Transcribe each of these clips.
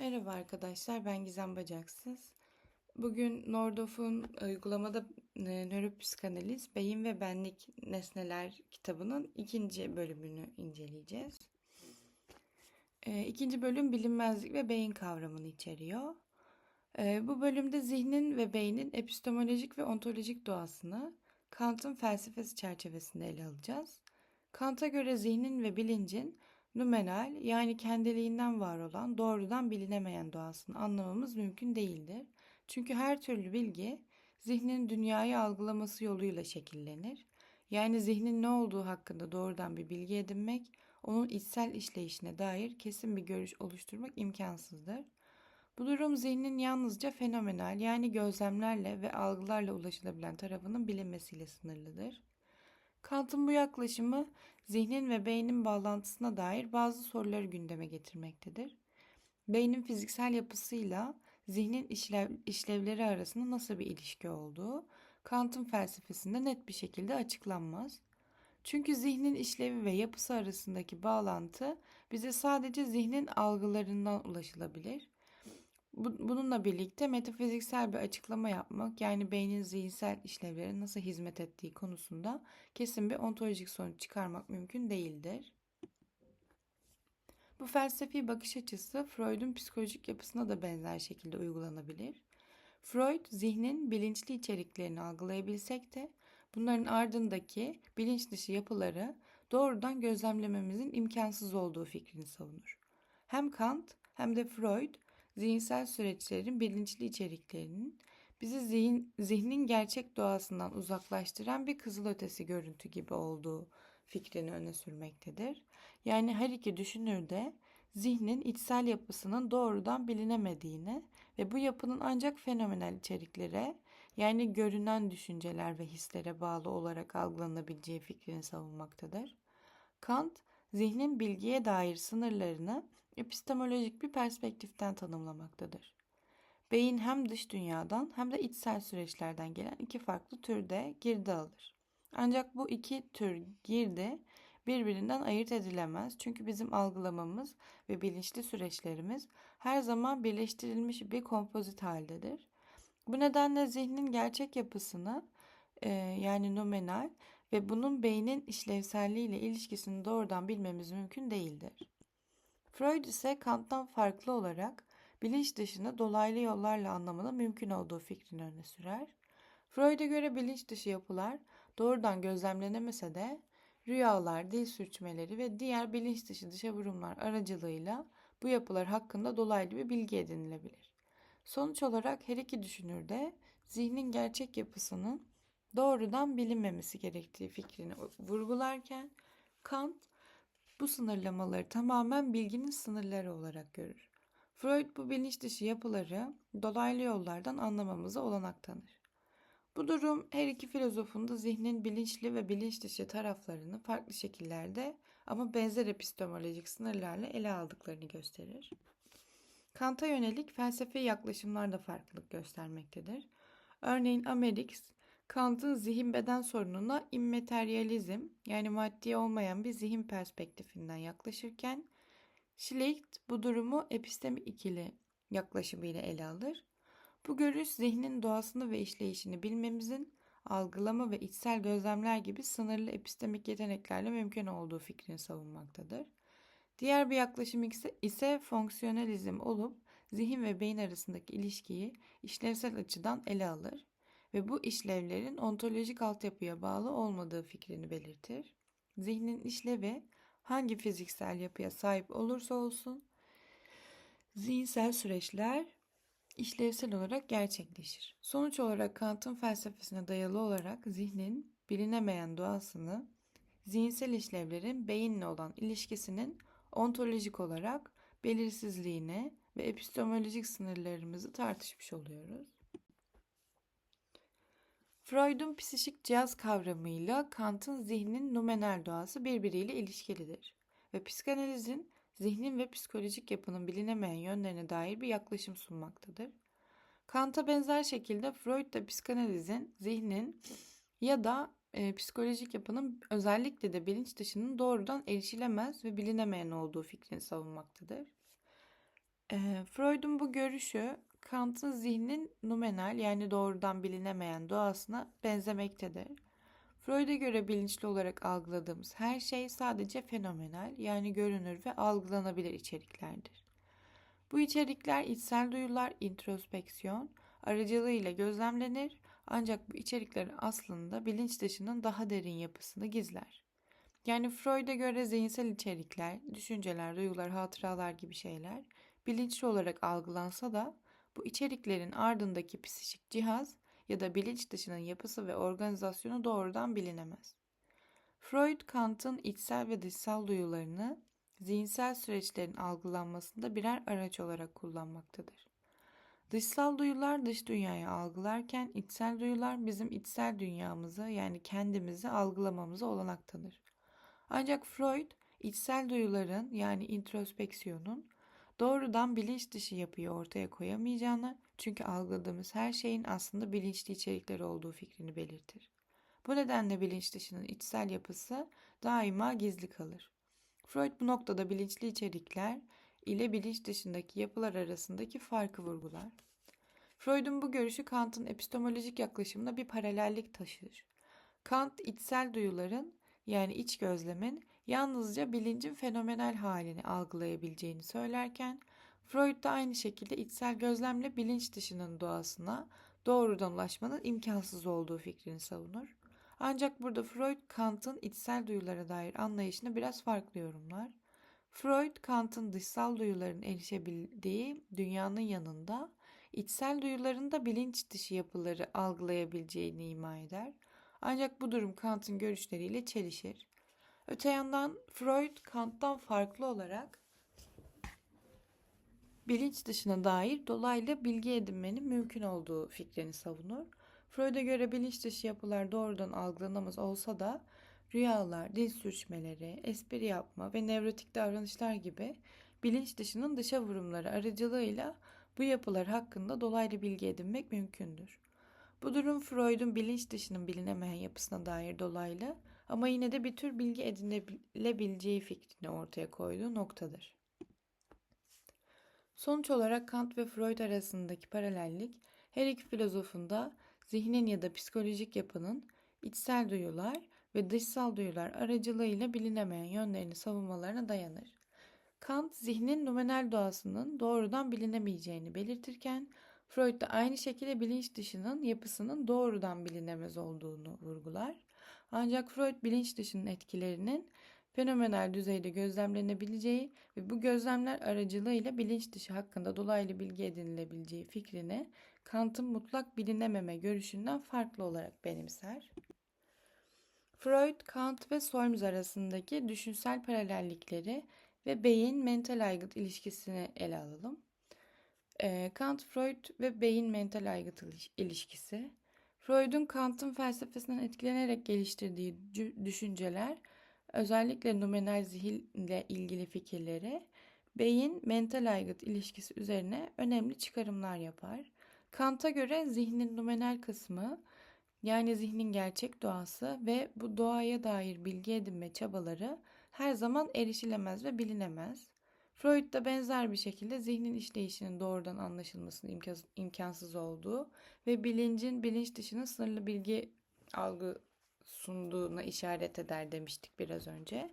Merhaba arkadaşlar, ben Gizem Bacaksız. Bugün Nordhoff'un uygulamada e, nöropsikanaliz, beyin ve benlik nesneler kitabının ikinci bölümünü inceleyeceğiz. E, İkinci bölüm bilinmezlik ve beyin kavramını içeriyor. E, Bu bölümde zihnin ve beynin epistemolojik ve ontolojik doğasını Kant'ın felsefesi çerçevesinde ele alacağız. Kant'a göre zihnin ve bilincin Numenal yani kendiliğinden var olan doğrudan bilinemeyen doğasını anlamamız mümkün değildir. Çünkü her türlü bilgi zihnin dünyayı algılaması yoluyla şekillenir. Yani zihnin ne olduğu hakkında doğrudan bir bilgi edinmek, onun içsel işleyişine dair kesin bir görüş oluşturmak imkansızdır. Bu durum zihnin yalnızca fenomenal yani gözlemlerle ve algılarla ulaşılabilen tarafının bilinmesiyle sınırlıdır. Kant'ın bu yaklaşımı zihnin ve beynin bağlantısına dair bazı soruları gündeme getirmektedir. Beynin fiziksel yapısıyla zihnin işlev, işlevleri arasında nasıl bir ilişki olduğu Kant'ın felsefesinde net bir şekilde açıklanmaz. Çünkü zihnin işlevi ve yapısı arasındaki bağlantı bize sadece zihnin algılarından ulaşılabilir. Bununla birlikte metafiziksel bir açıklama yapmak yani beynin zihinsel işlevlere nasıl hizmet ettiği konusunda kesin bir ontolojik sonuç çıkarmak mümkün değildir. Bu felsefi bakış açısı Freud'un psikolojik yapısına da benzer şekilde uygulanabilir. Freud zihnin bilinçli içeriklerini algılayabilsek de bunların ardındaki bilinç dışı yapıları doğrudan gözlemlememizin imkansız olduğu fikrini savunur. Hem Kant hem de Freud zihinsel süreçlerin bilinçli içeriklerinin bizi zihin, zihnin gerçek doğasından uzaklaştıran bir kızılötesi görüntü gibi olduğu fikrini öne sürmektedir. Yani her iki düşünür de zihnin içsel yapısının doğrudan bilinemediğini ve bu yapının ancak fenomenal içeriklere yani görünen düşünceler ve hislere bağlı olarak algılanabileceği fikrini savunmaktadır. Kant, zihnin bilgiye dair sınırlarını epistemolojik bir perspektiften tanımlamaktadır. Beyin hem dış dünyadan hem de içsel süreçlerden gelen iki farklı türde girdi alır. Ancak bu iki tür girdi birbirinden ayırt edilemez. Çünkü bizim algılamamız ve bilinçli süreçlerimiz her zaman birleştirilmiş bir kompozit haldedir. Bu nedenle zihnin gerçek yapısını e, yani nominal ve bunun beynin işlevselliği ile ilişkisini doğrudan bilmemiz mümkün değildir. Freud ise Kant'tan farklı olarak bilinç dışını dolaylı yollarla anlamanın mümkün olduğu fikrini öne sürer. Freud'a göre bilinç dışı yapılar doğrudan gözlemlenemese de rüyalar, dil sürçmeleri ve diğer bilinç dışı dışa vurumlar aracılığıyla bu yapılar hakkında dolaylı bir bilgi edinilebilir. Sonuç olarak her iki düşünür de zihnin gerçek yapısının doğrudan bilinmemesi gerektiği fikrini vurgularken Kant bu sınırlamaları tamamen bilginin sınırları olarak görür. Freud bu bilinç dışı yapıları dolaylı yollardan anlamamıza olanak tanır. Bu durum her iki filozofun da zihnin bilinçli ve bilinç dışı taraflarını farklı şekillerde ama benzer epistemolojik sınırlarla ele aldıklarını gösterir. Kant'a yönelik felsefi yaklaşımlar da farklılık göstermektedir. Örneğin Ameriks, Kant'ın zihin beden sorununa immaterializm yani maddi olmayan bir zihin perspektifinden yaklaşırken Schlicht bu durumu epistemi ikili yaklaşımıyla ele alır. Bu görüş zihnin doğasını ve işleyişini bilmemizin algılama ve içsel gözlemler gibi sınırlı epistemik yeteneklerle mümkün olduğu fikrini savunmaktadır. Diğer bir yaklaşım ise, fonksiyonalizm olup zihin ve beyin arasındaki ilişkiyi işlevsel açıdan ele alır ve bu işlevlerin ontolojik altyapıya bağlı olmadığı fikrini belirtir. Zihnin işlevi hangi fiziksel yapıya sahip olursa olsun zihinsel süreçler işlevsel olarak gerçekleşir. Sonuç olarak Kant'ın felsefesine dayalı olarak zihnin bilinemeyen doğasını, zihinsel işlevlerin beyinle olan ilişkisinin ontolojik olarak belirsizliğine ve epistemolojik sınırlarımızı tartışmış oluyoruz. Freud'un psişik cihaz kavramıyla Kant'ın zihnin numenal doğası birbiriyle ilişkilidir ve psikanalizin zihnin ve psikolojik yapının bilinemeyen yönlerine dair bir yaklaşım sunmaktadır. Kant'a benzer şekilde Freud da psikanalizin zihnin ya da e, psikolojik yapının özellikle de bilinç dışının doğrudan erişilemez ve bilinemeyen olduğu fikrini savunmaktadır. Eee, Freud'un bu görüşü Kant'ın zihnin numenal yani doğrudan bilinemeyen doğasına benzemektedir. Freud'a göre bilinçli olarak algıladığımız her şey sadece fenomenal yani görünür ve algılanabilir içeriklerdir. Bu içerikler içsel duyular, introspeksiyon aracılığıyla gözlemlenir ancak bu içeriklerin aslında bilinç dışının daha derin yapısını gizler. Yani Freud'a göre zihinsel içerikler, düşünceler, duygular, hatıralar gibi şeyler bilinçli olarak algılansa da bu içeriklerin ardındaki psikik cihaz ya da bilinç dışının yapısı ve organizasyonu doğrudan bilinemez. Freud, Kant'ın içsel ve dışsal duyularını zihinsel süreçlerin algılanmasında birer araç olarak kullanmaktadır. Dışsal duyular dış dünyayı algılarken içsel duyular bizim içsel dünyamızı yani kendimizi algılamamıza olanak tanır. Ancak Freud içsel duyuların yani introspeksiyonun doğrudan bilinç dışı yapıyı ortaya koyamayacağını çünkü algıladığımız her şeyin aslında bilinçli içerikleri olduğu fikrini belirtir. Bu nedenle bilinç dışının içsel yapısı daima gizli kalır. Freud bu noktada bilinçli içerikler ile bilinç dışındaki yapılar arasındaki farkı vurgular. Freud'un bu görüşü Kant'ın epistemolojik yaklaşımına bir paralellik taşır. Kant içsel duyuların yani iç gözlemin yalnızca bilincin fenomenal halini algılayabileceğini söylerken Freud da aynı şekilde içsel gözlemle bilinç dışının doğasına doğrudan ulaşmanın imkansız olduğu fikrini savunur. Ancak burada Freud Kant'ın içsel duyulara dair anlayışını biraz farklı yorumlar. Freud Kant'ın dışsal duyuların erişebildiği dünyanın yanında içsel duyuların da bilinç dışı yapıları algılayabileceğini ima eder. Ancak bu durum Kant'ın görüşleriyle çelişir. Öte yandan Freud Kant'tan farklı olarak bilinç dışına dair dolaylı bilgi edinmenin mümkün olduğu fikrini savunur. Freud'a göre bilinç dışı yapılar doğrudan algılanamaz olsa da rüyalar, dil sürçmeleri, espri yapma ve nevrotik davranışlar gibi bilinç dışının dışa vurumları aracılığıyla bu yapılar hakkında dolaylı bilgi edinmek mümkündür. Bu durum Freud'un bilinç dışının bilinemeyen yapısına dair dolaylı ama yine de bir tür bilgi edinebileceği fikrini ortaya koyduğu noktadır. Sonuç olarak Kant ve Freud arasındaki paralellik her iki filozofun da zihnin ya da psikolojik yapının içsel duyular ve dışsal duyular aracılığıyla bilinemeyen yönlerini savunmalarına dayanır. Kant zihnin numenal doğasının doğrudan bilinemeyeceğini belirtirken Freud da aynı şekilde bilinç dışının yapısının doğrudan bilinemez olduğunu vurgular. Ancak Freud bilinç dışının etkilerinin fenomenal düzeyde gözlemlenebileceği ve bu gözlemler aracılığıyla bilinç dışı hakkında dolaylı bilgi edinilebileceği fikrini Kant'ın mutlak bilinememe görüşünden farklı olarak benimser. Freud, Kant ve Solms arasındaki düşünsel paralellikleri ve beyin mental aygıt ilişkisini ele alalım. Kant, Freud ve beyin mental aygıt ilişkisi. Freud'un Kant'ın felsefesinden etkilenerek geliştirdiği düşünceler, özellikle numenal zihinle ilgili fikirleri, beyin mental aygıt ilişkisi üzerine önemli çıkarımlar yapar. Kant'a göre zihnin numenal kısmı, yani zihnin gerçek doğası ve bu doğaya dair bilgi edinme çabaları her zaman erişilemez ve bilinemez. Freud da benzer bir şekilde zihnin işleyişinin doğrudan anlaşılmasının imkansız olduğu ve bilincin bilinç dışına sınırlı bilgi algı sunduğuna işaret eder demiştik biraz önce.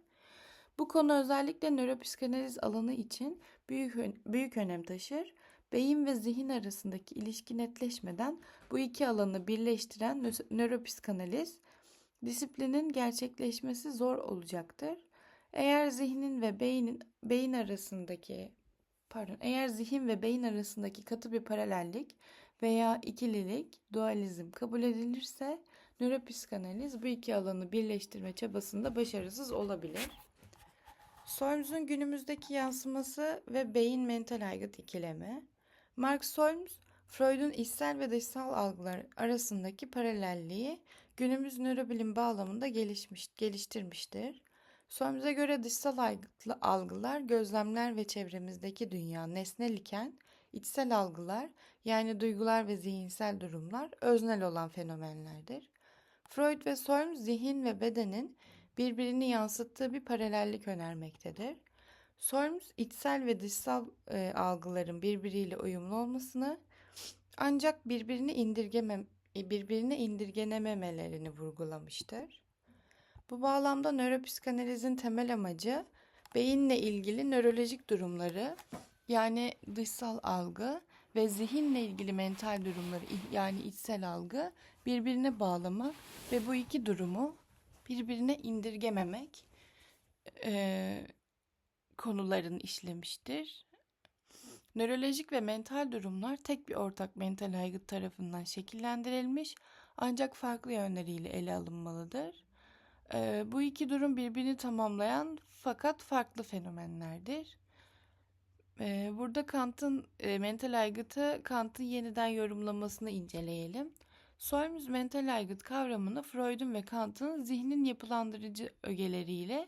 Bu konu özellikle nöropsikanaliz alanı için büyük, büyük önem taşır. Beyin ve zihin arasındaki ilişki netleşmeden bu iki alanı birleştiren nöropsikanaliz disiplinin gerçekleşmesi zor olacaktır. Eğer zihnin ve beynin beyin arasındaki pardon, eğer zihin ve beyin arasındaki katı bir paralellik veya ikililik, dualizm kabul edilirse nöropsikanaliz bu iki alanı birleştirme çabasında başarısız olabilir. Solms'un günümüzdeki yansıması ve beyin mental aygıt ikilemi. Mark Solms, Freud'un içsel ve dışsal algılar arasındaki paralelliği günümüz nörobilim bağlamında gelişmiş, geliştirmiştir. Solms'e göre dışsal algılar, gözlemler ve çevremizdeki dünya nesnel iken içsel algılar yani duygular ve zihinsel durumlar öznel olan fenomenlerdir. Freud ve Solms zihin ve bedenin birbirini yansıttığı bir paralellik önermektedir. Solms içsel ve dışsal e, algıların birbiriyle uyumlu olmasını ancak birbirini indirgeme, birbirine indirgenememelerini vurgulamıştır. Bu bağlamda nöropsikanalizin temel amacı beyinle ilgili nörolojik durumları yani dışsal algı ve zihinle ilgili mental durumları yani içsel algı birbirine bağlamak ve bu iki durumu birbirine indirgememek e, konularını işlemiştir. Nörolojik ve mental durumlar tek bir ortak mental aygıt tarafından şekillendirilmiş ancak farklı yönleriyle ele alınmalıdır. Ee, bu iki durum birbirini tamamlayan fakat farklı fenomenlerdir. Ee, burada Kant'ın e, mental aygıtı Kant'ın yeniden yorumlamasını inceleyelim. Solms mental aygıt kavramını Freud'un ve Kant'ın zihnin yapılandırıcı ögeleriyle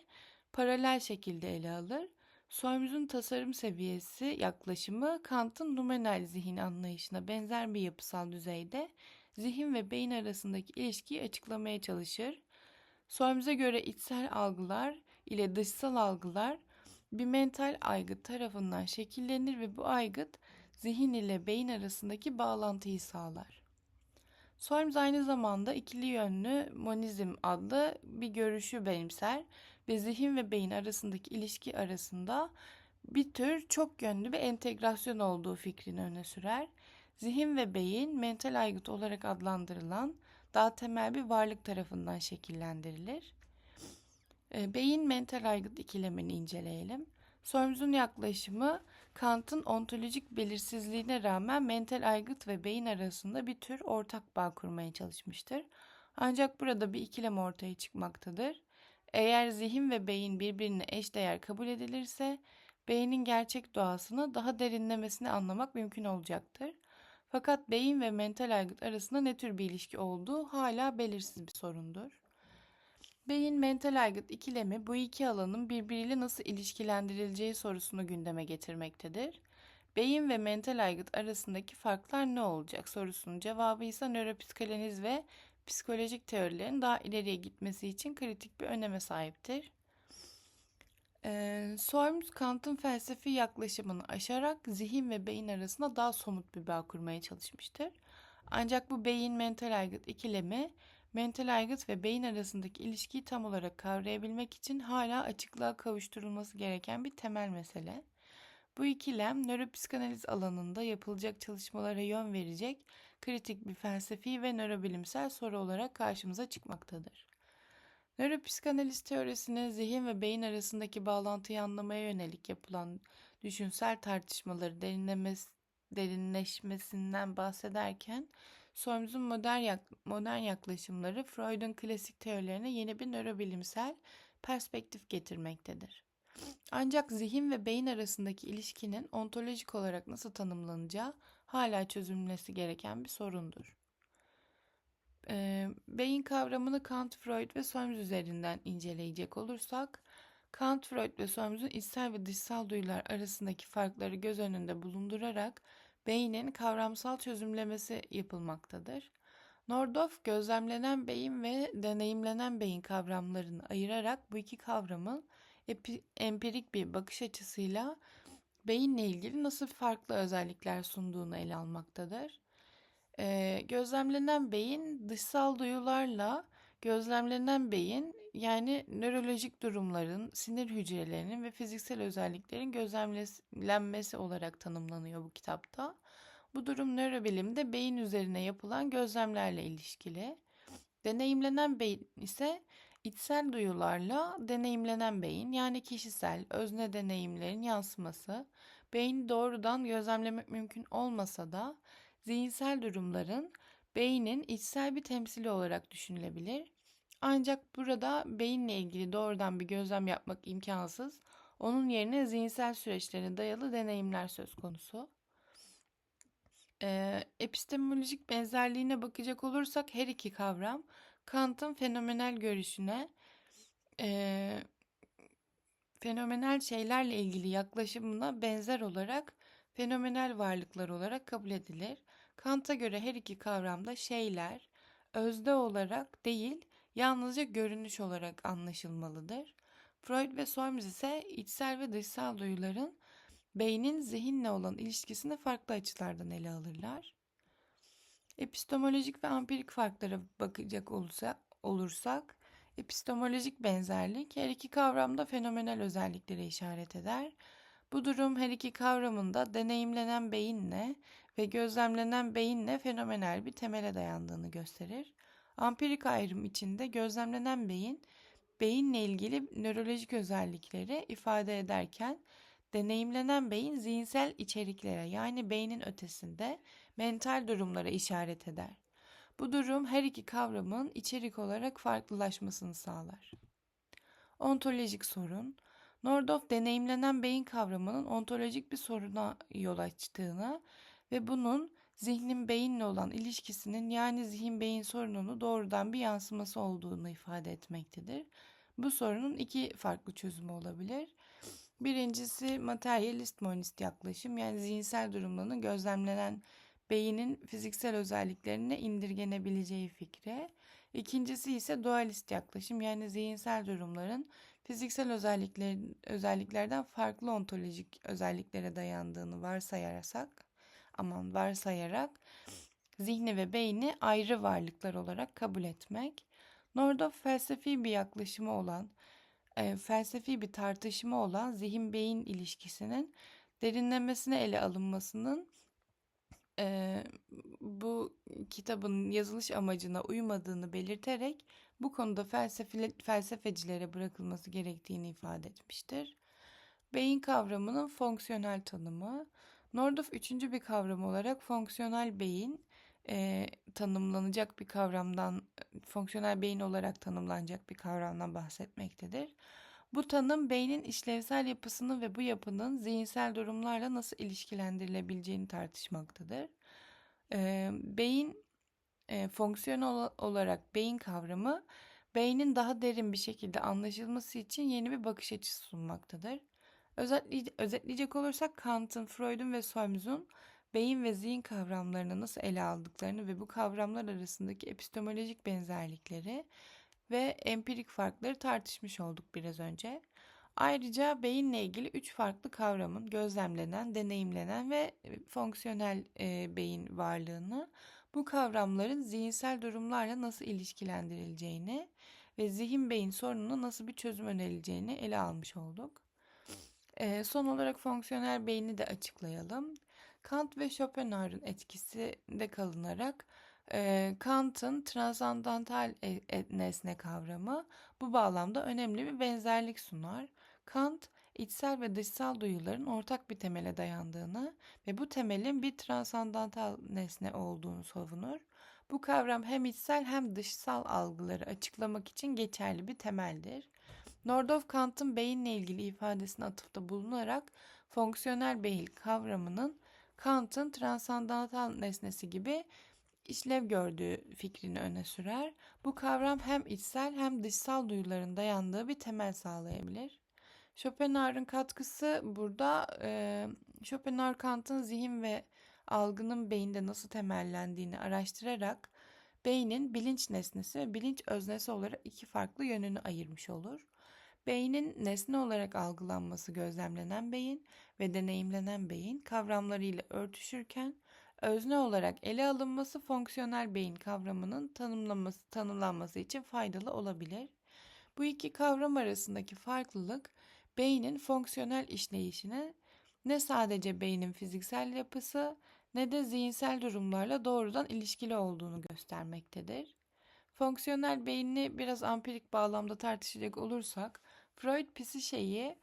paralel şekilde ele alır. Solms'un tasarım seviyesi yaklaşımı Kant'ın numenal zihin anlayışına benzer bir yapısal düzeyde zihin ve beyin arasındaki ilişkiyi açıklamaya çalışır. Solms'e göre içsel algılar ile dışsal algılar bir mental aygıt tarafından şekillenir ve bu aygıt zihin ile beyin arasındaki bağlantıyı sağlar. Solms aynı zamanda ikili yönlü monizm adlı bir görüşü benimser ve zihin ve beyin arasındaki ilişki arasında bir tür çok yönlü bir entegrasyon olduğu fikrini öne sürer. Zihin ve beyin mental aygıt olarak adlandırılan daha temel bir varlık tarafından şekillendirilir. E, beyin mental aygıt ikilemini inceleyelim. Solms'un yaklaşımı Kant'ın ontolojik belirsizliğine rağmen mental aygıt ve beyin arasında bir tür ortak bağ kurmaya çalışmıştır. Ancak burada bir ikilem ortaya çıkmaktadır. Eğer zihin ve beyin birbirine eşdeğer kabul edilirse beynin gerçek doğasını daha derinlemesine anlamak mümkün olacaktır. Fakat beyin ve mental aygıt arasında ne tür bir ilişki olduğu hala belirsiz bir sorundur. Beyin mental aygıt ikilemi bu iki alanın birbiriyle nasıl ilişkilendirileceği sorusunu gündeme getirmektedir. Beyin ve mental aygıt arasındaki farklar ne olacak sorusunun cevabı ise nöropsikanaliz ve psikolojik teorilerin daha ileriye gitmesi için kritik bir öneme sahiptir. Ee, Solms, Kant'ın felsefi yaklaşımını aşarak zihin ve beyin arasında daha somut bir bağ kurmaya çalışmıştır. Ancak bu beyin mental aygıt ikilemi, mental aygıt ve beyin arasındaki ilişkiyi tam olarak kavrayabilmek için hala açıklığa kavuşturulması gereken bir temel mesele. Bu ikilem nöropsikanaliz alanında yapılacak çalışmalara yön verecek kritik bir felsefi ve nörobilimsel soru olarak karşımıza çıkmaktadır. Nöropsikanaliz teorisinin zihin ve beyin arasındaki bağlantıyı anlamaya yönelik yapılan düşünsel tartışmaları derinlemesi, derinleşmesinden bahsederken Solms'un modern, yak, modern yaklaşımları Freud'un klasik teorilerine yeni bir nörobilimsel perspektif getirmektedir. Ancak zihin ve beyin arasındaki ilişkinin ontolojik olarak nasıl tanımlanacağı hala çözülmesi gereken bir sorundur. E, beyin kavramını Kant, Freud ve Solms üzerinden inceleyecek olursak, Kant, Freud ve Solms'un içsel ve dışsal duyular arasındaki farkları göz önünde bulundurarak beynin kavramsal çözümlemesi yapılmaktadır. Nordorf gözlemlenen beyin ve deneyimlenen beyin kavramlarını ayırarak bu iki kavramın empirik bir bakış açısıyla beyinle ilgili nasıl farklı özellikler sunduğunu ele almaktadır. Ee, gözlemlenen beyin dışsal duyularla gözlemlenen beyin yani nörolojik durumların, sinir hücrelerinin ve fiziksel özelliklerin gözlemlenmesi olarak tanımlanıyor bu kitapta. Bu durum nörobilimde beyin üzerine yapılan gözlemlerle ilişkili. Deneyimlenen beyin ise içsel duyularla deneyimlenen beyin yani kişisel, özne deneyimlerin yansıması. Beyni doğrudan gözlemlemek mümkün olmasa da zihinsel durumların beynin içsel bir temsili olarak düşünülebilir. Ancak burada beyinle ilgili doğrudan bir gözlem yapmak imkansız. Onun yerine zihinsel süreçlere dayalı deneyimler söz konusu. Ee, epistemolojik benzerliğine bakacak olursak her iki kavram Kant'ın fenomenel görüşüne e, fenomenel şeylerle ilgili yaklaşımına benzer olarak fenomenel varlıklar olarak kabul edilir. Kant'a göre her iki kavramda şeyler özde olarak değil, yalnızca görünüş olarak anlaşılmalıdır. Freud ve Solms ise içsel ve dışsal duyuların beynin zihinle olan ilişkisini farklı açılardan ele alırlar. Epistemolojik ve ampirik farklara bakacak olursa, olursak, epistemolojik benzerlik her iki kavramda fenomenal özelliklere işaret eder. Bu durum her iki kavramında deneyimlenen beyinle ve gözlemlenen beyinle fenomenal bir temele dayandığını gösterir. Ampirik ayrım içinde gözlemlenen beyin, beyinle ilgili nörolojik özellikleri ifade ederken deneyimlenen beyin zihinsel içeriklere yani beynin ötesinde mental durumlara işaret eder. Bu durum her iki kavramın içerik olarak farklılaşmasını sağlar. Ontolojik sorun Nordhoff deneyimlenen beyin kavramının ontolojik bir soruna yol açtığını ve bunun zihnin beyinle olan ilişkisinin yani zihin-beyin sorununu doğrudan bir yansıması olduğunu ifade etmektedir. Bu sorunun iki farklı çözümü olabilir. Birincisi materyalist monist yaklaşım yani zihinsel durumlarının gözlemlenen beynin fiziksel özelliklerine indirgenebileceği fikri. İkincisi ise dualist yaklaşım yani zihinsel durumların fiziksel özellikler, özelliklerden farklı ontolojik özelliklere dayandığını varsayarsak, aman varsayarak zihni ve beyni ayrı varlıklar olarak kabul etmek. Nordhoff felsefi bir yaklaşımı olan, e, felsefi bir tartışma olan zihin-beyin ilişkisinin derinlemesine ele alınmasının e, bu kitabın yazılış amacına uymadığını belirterek bu konuda felsefe, felsefecilere bırakılması gerektiğini ifade etmiştir. Beyin kavramının fonksiyonel tanımı. Nordhoff üçüncü bir kavram olarak fonksiyonel beyin e, tanımlanacak bir kavramdan, fonksiyonel beyin olarak tanımlanacak bir kavramdan bahsetmektedir. Bu tanım beynin işlevsel yapısını ve bu yapının zihinsel durumlarla nasıl ilişkilendirilebileceğini tartışmaktadır. E, beyin e, fonksiyonel olarak beyin kavramı beynin daha derin bir şekilde anlaşılması için yeni bir bakış açısı sunmaktadır. Özetleyecek, olursak Kant'ın, Freud'un ve Solms'un beyin ve zihin kavramlarını nasıl ele aldıklarını ve bu kavramlar arasındaki epistemolojik benzerlikleri ve empirik farkları tartışmış olduk biraz önce. Ayrıca beyinle ilgili üç farklı kavramın gözlemlenen, deneyimlenen ve fonksiyonel e, beyin varlığını, bu kavramların zihinsel durumlarla nasıl ilişkilendirileceğini ve zihin beyin sorununa nasıl bir çözüm önerileceğini ele almış olduk. E, son olarak fonksiyonel beyni de açıklayalım. Kant ve Schopenhauer'ın etkisinde kalınarak e, Kant'ın transandantal nesne kavramı bu bağlamda önemli bir benzerlik sunar. Kant, içsel ve dışsal duyuların ortak bir temele dayandığını ve bu temelin bir transandantal nesne olduğunu savunur. Bu kavram hem içsel hem dışsal algıları açıklamak için geçerli bir temeldir. Nordhoff Kant'ın beyinle ilgili ifadesine atıfta bulunarak fonksiyonel beyin kavramının Kant'ın transandantal nesnesi gibi işlev gördüğü fikrini öne sürer. Bu kavram hem içsel hem dışsal duyuların dayandığı bir temel sağlayabilir. Schopenhauer'ın katkısı burada e, Schopenhauer Kant'ın zihin ve algının beyinde nasıl temellendiğini araştırarak beynin bilinç nesnesi ve bilinç öznesi olarak iki farklı yönünü ayırmış olur. Beynin nesne olarak algılanması gözlemlenen beyin ve deneyimlenen beyin kavramlarıyla örtüşürken özne olarak ele alınması fonksiyonel beyin kavramının tanımlanması, tanımlanması için faydalı olabilir. Bu iki kavram arasındaki farklılık beynin fonksiyonel işleyişine ne sadece beynin fiziksel yapısı ne de zihinsel durumlarla doğrudan ilişkili olduğunu göstermektedir. Fonksiyonel beyni biraz ampirik bağlamda tartışacak olursak, Freud psişeyi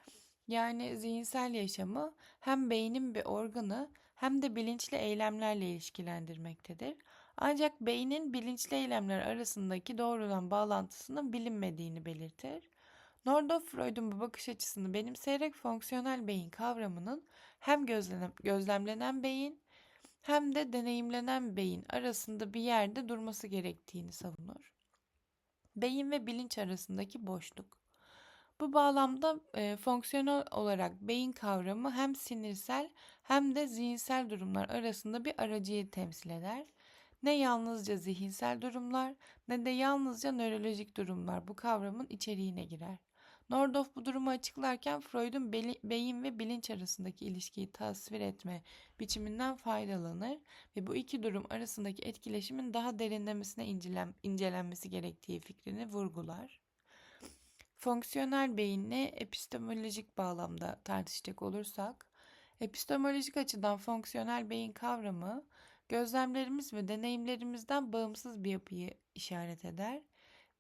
yani zihinsel yaşamı hem beynin bir organı hem de bilinçli eylemlerle ilişkilendirmektedir. Ancak beynin bilinçli eylemler arasındaki doğrudan bağlantısının bilinmediğini belirtir. Nordhoff Freud'un bu bakış açısını benimseyerek fonksiyonel beyin kavramının hem gözlem, gözlemlenen beyin hem de deneyimlenen beyin arasında bir yerde durması gerektiğini savunur. Beyin ve bilinç arasındaki boşluk. Bu bağlamda e, fonksiyonel olarak beyin kavramı hem sinirsel hem de zihinsel durumlar arasında bir aracıyı temsil eder. Ne yalnızca zihinsel durumlar ne de yalnızca nörolojik durumlar bu kavramın içeriğine girer. Nordhoff bu durumu açıklarken Freud'un beyin ve bilinç arasındaki ilişkiyi tasvir etme biçiminden faydalanır ve bu iki durum arasındaki etkileşimin daha derinlemesine incelen- incelenmesi gerektiği fikrini vurgular. Fonksiyonel beyinle epistemolojik bağlamda tartışacak olursak, epistemolojik açıdan fonksiyonel beyin kavramı gözlemlerimiz ve deneyimlerimizden bağımsız bir yapıyı işaret eder.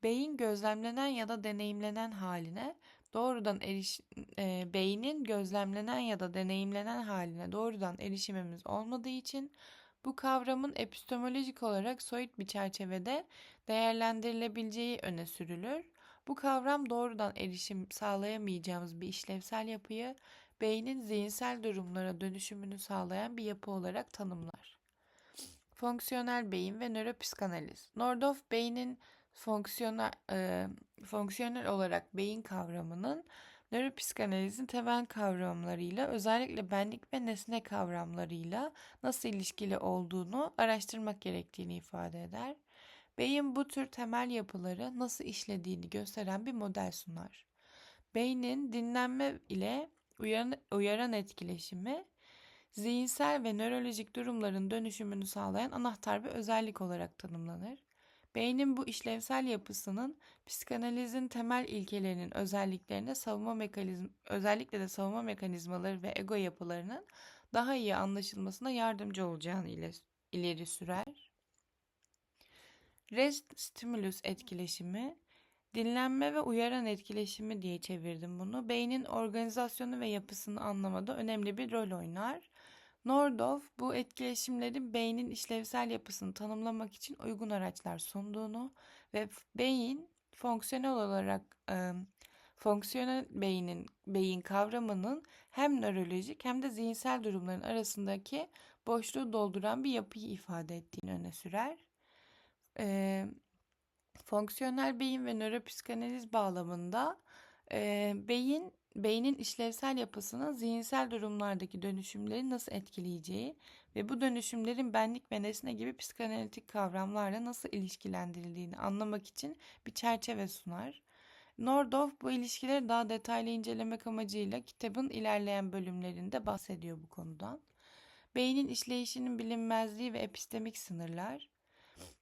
Beyin gözlemlenen ya da deneyimlenen haline doğrudan eriş e, beynin gözlemlenen ya da deneyimlenen haline doğrudan erişimimiz olmadığı için bu kavramın epistemolojik olarak soyut bir çerçevede değerlendirilebileceği öne sürülür. Bu kavram doğrudan erişim sağlayamayacağımız bir işlevsel yapıyı beynin zihinsel durumlara dönüşümünü sağlayan bir yapı olarak tanımlar. Fonksiyonel beyin ve nöropsikanaliz. Nordhoff beynin fonksiyonel, e, fonksiyonel olarak beyin kavramının nöropsikanalizin temel kavramlarıyla özellikle benlik ve nesne kavramlarıyla nasıl ilişkili olduğunu araştırmak gerektiğini ifade eder. Beyin bu tür temel yapıları nasıl işlediğini gösteren bir model sunar. Beynin dinlenme ile uyaran, uyaran etkileşimi zihinsel ve nörolojik durumların dönüşümünü sağlayan anahtar bir özellik olarak tanımlanır. Beynin bu işlevsel yapısının psikanalizin temel ilkelerinin özelliklerine savunma mekanizm özellikle de savunma mekanizmaları ve ego yapılarının daha iyi anlaşılmasına yardımcı olacağını ile, ileri sürer. Rest stimulus etkileşimi, dinlenme ve uyaran etkileşimi diye çevirdim bunu. Beynin organizasyonu ve yapısını anlamada önemli bir rol oynar. Nordhoff bu etkileşimlerin beynin işlevsel yapısını tanımlamak için uygun araçlar sunduğunu ve beyin fonksiyonel olarak e, fonksiyonel beynin beyin kavramının hem nörolojik hem de zihinsel durumların arasındaki boşluğu dolduran bir yapıyı ifade ettiğini öne sürer. E, fonksiyonel beyin ve nöropsikanaliz bağlamında e, beyin beynin işlevsel yapısının zihinsel durumlardaki dönüşümleri nasıl etkileyeceği ve bu dönüşümlerin benlik ve nesne gibi psikanalitik kavramlarla nasıl ilişkilendirildiğini anlamak için bir çerçeve sunar. Nordhoff bu ilişkileri daha detaylı incelemek amacıyla kitabın ilerleyen bölümlerinde bahsediyor bu konudan. Beynin işleyişinin bilinmezliği ve epistemik sınırlar,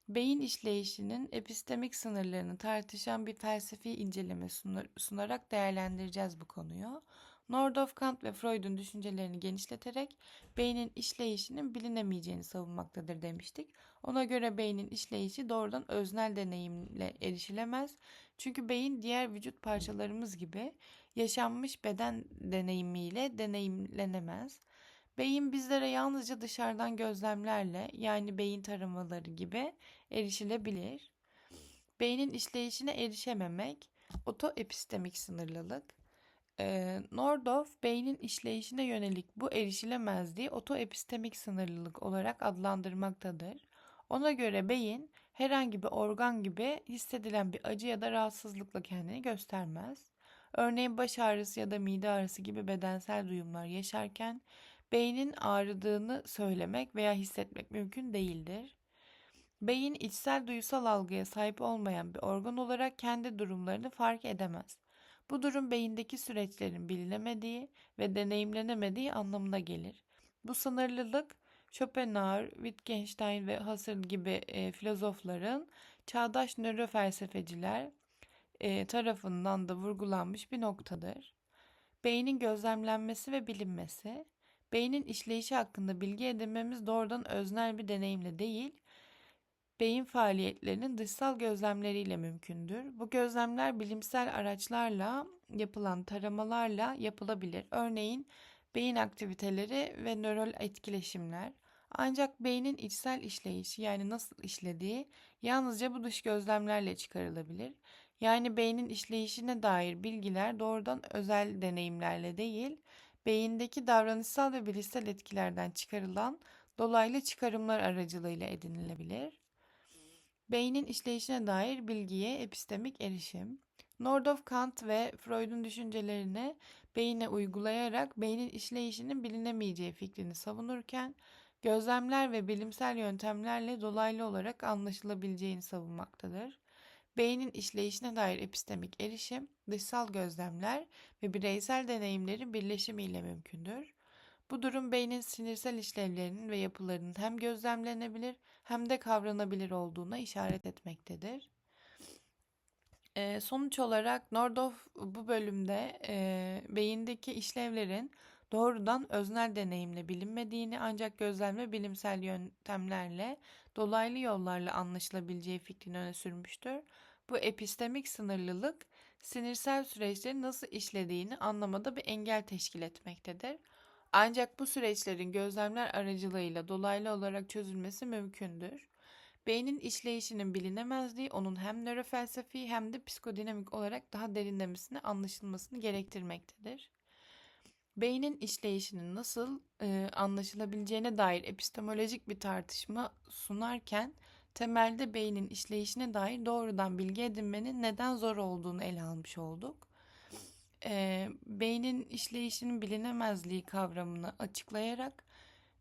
beyin işleyişinin epistemik sınırlarını tartışan bir felsefi inceleme sunarak değerlendireceğiz bu konuyu. Nordhoff, Kant ve Freud'un düşüncelerini genişleterek beynin işleyişinin bilinemeyeceğini savunmaktadır demiştik. Ona göre beynin işleyişi doğrudan öznel deneyimle erişilemez. Çünkü beyin diğer vücut parçalarımız gibi yaşanmış beden deneyimiyle deneyimlenemez. Beyin bizlere yalnızca dışarıdan gözlemlerle yani beyin taramaları gibi erişilebilir. Beynin işleyişine erişememek, otoepistemik sınırlılık. Ee, Nordhoff, beynin işleyişine yönelik bu erişilemezliği otoepistemik sınırlılık olarak adlandırmaktadır. Ona göre beyin herhangi bir organ gibi hissedilen bir acı ya da rahatsızlıkla kendini göstermez. Örneğin baş ağrısı ya da mide ağrısı gibi bedensel duyumlar yaşarken beynin ağrıdığını söylemek veya hissetmek mümkün değildir. Beyin içsel duysal algıya sahip olmayan bir organ olarak kendi durumlarını fark edemez. Bu durum beyindeki süreçlerin bilinemediği ve deneyimlenemediği anlamına gelir. Bu sınırlılık Schopenhauer, Wittgenstein ve Husserl gibi e, filozofların çağdaş nörofelsefeciler e, tarafından da vurgulanmış bir noktadır. Beynin gözlemlenmesi ve bilinmesi, beynin işleyişi hakkında bilgi edinmemiz doğrudan öznel bir deneyimle değil, beyin faaliyetlerinin dışsal gözlemleriyle mümkündür. Bu gözlemler bilimsel araçlarla yapılan taramalarla yapılabilir. Örneğin beyin aktiviteleri ve nöral etkileşimler. Ancak beynin içsel işleyişi yani nasıl işlediği yalnızca bu dış gözlemlerle çıkarılabilir. Yani beynin işleyişine dair bilgiler doğrudan özel deneyimlerle değil, beyindeki davranışsal ve bilişsel etkilerden çıkarılan dolaylı çıkarımlar aracılığıyla edinilebilir. Beynin işleyişine dair bilgiye epistemik erişim. Nordhoff, Kant ve Freud'un düşüncelerini beyine uygulayarak beynin işleyişinin bilinemeyeceği fikrini savunurken, gözlemler ve bilimsel yöntemlerle dolaylı olarak anlaşılabileceğini savunmaktadır. Beynin işleyişine dair epistemik erişim, dışsal gözlemler ve bireysel deneyimlerin birleşimiyle mümkündür. Bu durum beynin sinirsel işlevlerinin ve yapılarının hem gözlemlenebilir hem de kavranabilir olduğuna işaret etmektedir. E, sonuç olarak Nordhoff bu bölümde e, beyindeki işlevlerin doğrudan öznel deneyimle bilinmediğini ancak gözlem ve bilimsel yöntemlerle dolaylı yollarla anlaşılabileceği fikrini öne sürmüştür. Bu epistemik sınırlılık sinirsel süreçlerin nasıl işlediğini anlamada bir engel teşkil etmektedir. Ancak bu süreçlerin gözlemler aracılığıyla dolaylı olarak çözülmesi mümkündür. Beynin işleyişinin bilinemezliği onun hem nörofelsefi hem de psikodinamik olarak daha derinlemesine anlaşılmasını gerektirmektedir. Beynin işleyişinin nasıl e, anlaşılabileceğine dair epistemolojik bir tartışma sunarken temelde beynin işleyişine dair doğrudan bilgi edinmenin neden zor olduğunu ele almış olduk. E, beynin işleyişinin bilinemezliği kavramını açıklayarak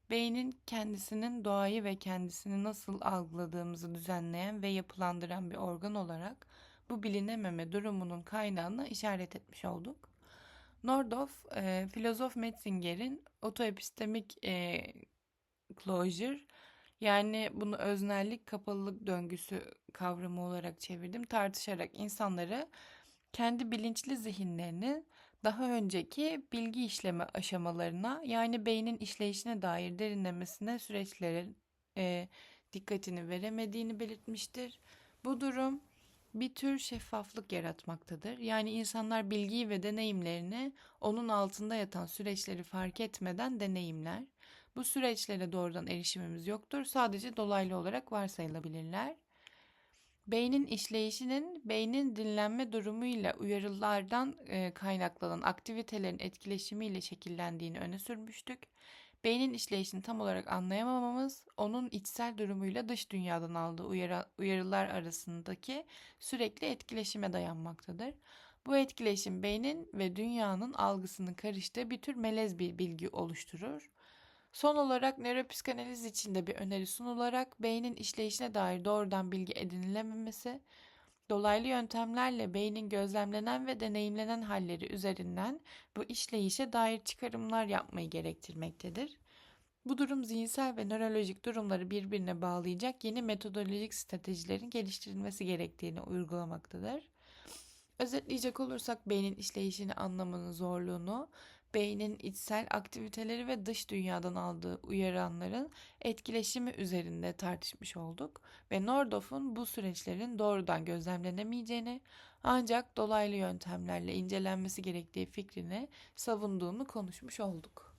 beynin kendisinin doğayı ve kendisini nasıl algıladığımızı düzenleyen ve yapılandıran bir organ olarak bu bilinememe durumunun kaynağına işaret etmiş olduk. Nordhoff, e, filozof Metzinger'in otoepistemik e, closure yani bunu öznellik kapalılık döngüsü kavramı olarak çevirdim. Tartışarak insanları kendi bilinçli zihinlerini daha önceki bilgi işleme aşamalarına yani beynin işleyişine dair derinlemesine süreçlere e, dikkatini veremediğini belirtmiştir. Bu durum bir tür şeffaflık yaratmaktadır. Yani insanlar bilgiyi ve deneyimlerini onun altında yatan süreçleri fark etmeden deneyimler. Bu süreçlere doğrudan erişimimiz yoktur. Sadece dolaylı olarak varsayılabilirler. Beynin işleyişinin beynin dinlenme durumuyla uyarılardan e, kaynaklanan aktivitelerin etkileşimiyle şekillendiğini öne sürmüştük. Beynin işleyişini tam olarak anlayamamamız, onun içsel durumuyla dış dünyadan aldığı uyarı, uyarılar arasındaki sürekli etkileşime dayanmaktadır. Bu etkileşim beynin ve dünyanın algısının karıştığı bir tür melez bir bilgi oluşturur. Son olarak nöropsikanaliz içinde bir öneri sunularak beynin işleyişine dair doğrudan bilgi edinilememesi, dolaylı yöntemlerle beynin gözlemlenen ve deneyimlenen halleri üzerinden bu işleyişe dair çıkarımlar yapmayı gerektirmektedir. Bu durum zihinsel ve nörolojik durumları birbirine bağlayacak yeni metodolojik stratejilerin geliştirilmesi gerektiğini uygulamaktadır. Özetleyecek olursak beynin işleyişini anlamanın zorluğunu, beynin içsel aktiviteleri ve dış dünyadan aldığı uyaranların etkileşimi üzerinde tartışmış olduk ve Nordhoff'un bu süreçlerin doğrudan gözlemlenemeyeceğini ancak dolaylı yöntemlerle incelenmesi gerektiği fikrini savunduğunu konuşmuş olduk.